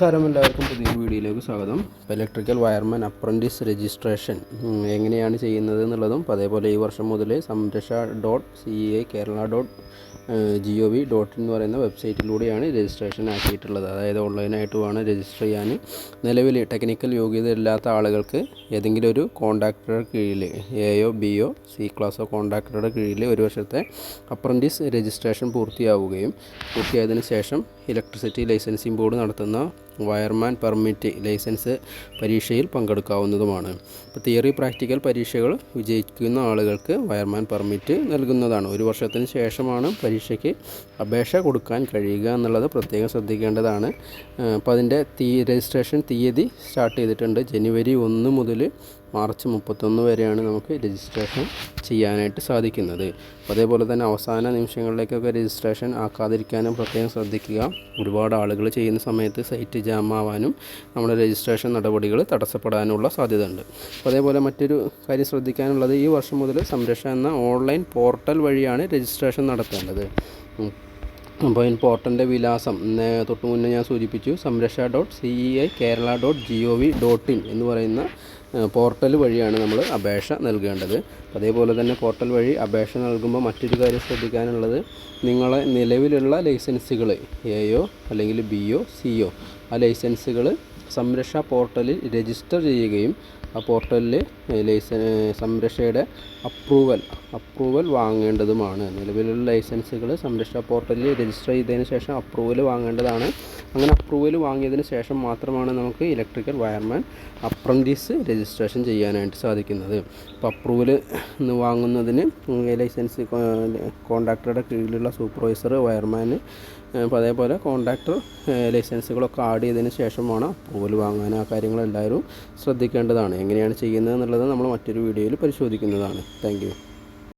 നമസ്കാരം എല്ലാവർക്കും പുതിയ വീഡിയോയിലേക്ക് സ്വാഗതം. ഇലക്ട്രിക്കൽ വയർമാൻ അപ്രന്റീസ് രജിസ്ട്രേഷൻ എങ്ങനെയാണ് ചെയ്യുന്നത് എന്നുള്ളതും അതേപോലെ ഈ വർഷം മുതൽ Samraksha dot C A Kerala dot G O V dot എന്ന് പറയുന്ന വെബ്സൈറ്റിലൂടെയാണ് രജിസ്ട്രേഷൻ ആക്കിയിട്ടുള്ളത്. അതായത് ഓൺലൈനായിട്ട് വേണം രജിസ്റ്റർ ചെയ്യാൻ. നിലവിൽ ടെക്നിക്കൽ യോഗ്യത ഇല്ലാത്ത ആളുകൾക്ക് ഏതെങ്കിലും ഒരു കോൺട്രാക്ടറുടെ കീഴിൽ എയോ ബിയോ സി ക്ലാസ്സോ കോൺട്രാക്ടറുടെ കീഴിൽ ഒരു വർഷത്തെ അപ്രന്റീസ് രജിസ്ട്രേഷൻ പൂർത്തിയാവുകയും പൂർത്തിയായതിനു ശേഷം ഇലക്ട്രിസിറ്റി ലൈസൻസിംഗ് ബോർഡ് നടത്തുന്ന വയർമാൻ പെർമിറ്റ് ലൈസൻസ് പരീക്ഷയിൽ പങ്കെടുക്കാവുന്നതുമാണ്. ഇപ്പോൾ തിയറി പ്രാക്ടിക്കൽ പരീക്ഷകൾ വിജയിക്കുന്ന ആളുകൾക്ക് വയർമാൻ പെർമിറ്റ് നൽകുന്നതാണ്. ഒരു വർഷത്തിന് ശേഷമാണ് പരീക്ഷയ്ക്ക് അപേക്ഷ കൊടുക്കാൻ കഴിയുക എന്നുള്ളത് പ്രത്യേകം ശ്രദ്ധിക്കേണ്ടതാണ്. അപ്പോൾ അതിന്റെ തീ രജിസ്ട്രേഷൻ തീയതി സ്റ്റാർട്ട് ചെയ്തിട്ടുണ്ട്. ജനുവരി ഒന്ന് മുതൽ മാർച്ച് മുപ്പത്തൊന്ന് വരെയാണ് നമുക്ക് രജിസ്ട്രേഷൻ ചെയ്യാനായിട്ട് സാധിക്കുന്നത്. അതേപോലെ തന്നെ അവസാന നിമിഷങ്ങളിലേക്കൊക്കെ രജിസ്ട്രേഷൻ ആക്കാതിരിക്കാനും പ്രത്യേകം ശ്രദ്ധിക്കുക. ഒരുപാട് ആളുകൾ ചെയ്യുന്ന സമയത്ത് സൈറ്റ് ജാം ആവാനും നമ്മുടെ രജിസ്ട്രേഷൻ നടപടികൾ തടസ്സപ്പെടാനുള്ള സാധ്യതയുണ്ട്. അതേപോലെ മറ്റൊരു കാര്യം ശ്രദ്ധിക്കാനുള്ളത് ഈ വർഷം മുതൽ സംരക്ഷ എന്ന ഓൺലൈൻ പോർട്ടൽ വഴിയാണ് രജിസ്ട്രേഷൻ നടത്തേണ്ടത്. അപ്പോൾ ഈ പോർട്ടലിന്റെ വിലാസം തൊട്ട് മുന്നേ ഞാൻ സൂചിപ്പിച്ചു Samraksha dot C E I Kerala dot G O V dot in എന്ന് പറയുന്ന പോർട്ടൽ വഴിയാണ് നമ്മൾ അപേക്ഷ നൽകേണ്ടത്. അതേപോലെ തന്നെ പോർട്ടൽ വഴി അപേക്ഷ നൽകുമ്പോൾ മറ്റൊരു കാര്യം ശ്രദ്ധിക്കാനുള്ളത് നിങ്ങളെ നിലവിലുള്ള ലൈസൻസുകൾ എയോ അല്ലെങ്കിൽ ബിയോ സിയോ ആ ലൈസൻസുകൾ സംരക്ഷ പോർട്ടലിൽ രജിസ്റ്റർ ചെയ്യുകയും ആ പോർട്ടലിൽ ലൈസൻസ് സംരക്ഷയുടെ അപ്രൂവൽ അപ്രൂവൽ വാങ്ങേണ്ടതുമാണ്. നിലവിലുള്ള ലൈസൻസുകൾ സംരക്ഷ പോർട്ടലിൽ രജിസ്റ്റർ ചെയ്തതിന് ശേഷം അപ്രൂവൽ വാങ്ങേണ്ടതാണ്. അങ്ങനെ അപ്രൂവൽ വാങ്ങിയതിന് ശേഷം മാത്രമാണ് നമുക്ക് ഇലക്ട്രിക്കൽ വയർമാൻ അപ്രന്റീസ് രജിസ്ട്രേഷൻ ചെയ്യാനായിട്ട് സാധിക്കുന്നത്. അപ്പോൾ അപ്രൂവൽ വാങ്ങുന്നതിന് ലൈസൻസ് കോൺട്രാക്ടറുടെ കീഴിലുള്ള സൂപ്പർവൈസർ വയർമാന് അപ്പോൾ അതേപോലെ കോൺട്രാക്ടർ ലൈസൻസുകളൊക്കെ ആഡ് ചെയ്തതിന് ശേഷമാണ് അപ്രൂവൽ വാങ്ങാൻ ആ കാര്യങ്ങളെല്ലാവരും ശ്രദ്ധിക്കേണ്ടതാണ്. എങ്ങനെയാണ് ചെയ്യുന്നത് എന്നുള്ളത് നമ്മൾ മറ്റൊരു വീഡിയോയിൽ പരിശോധിക്കുന്നതാണ്. താങ്ക്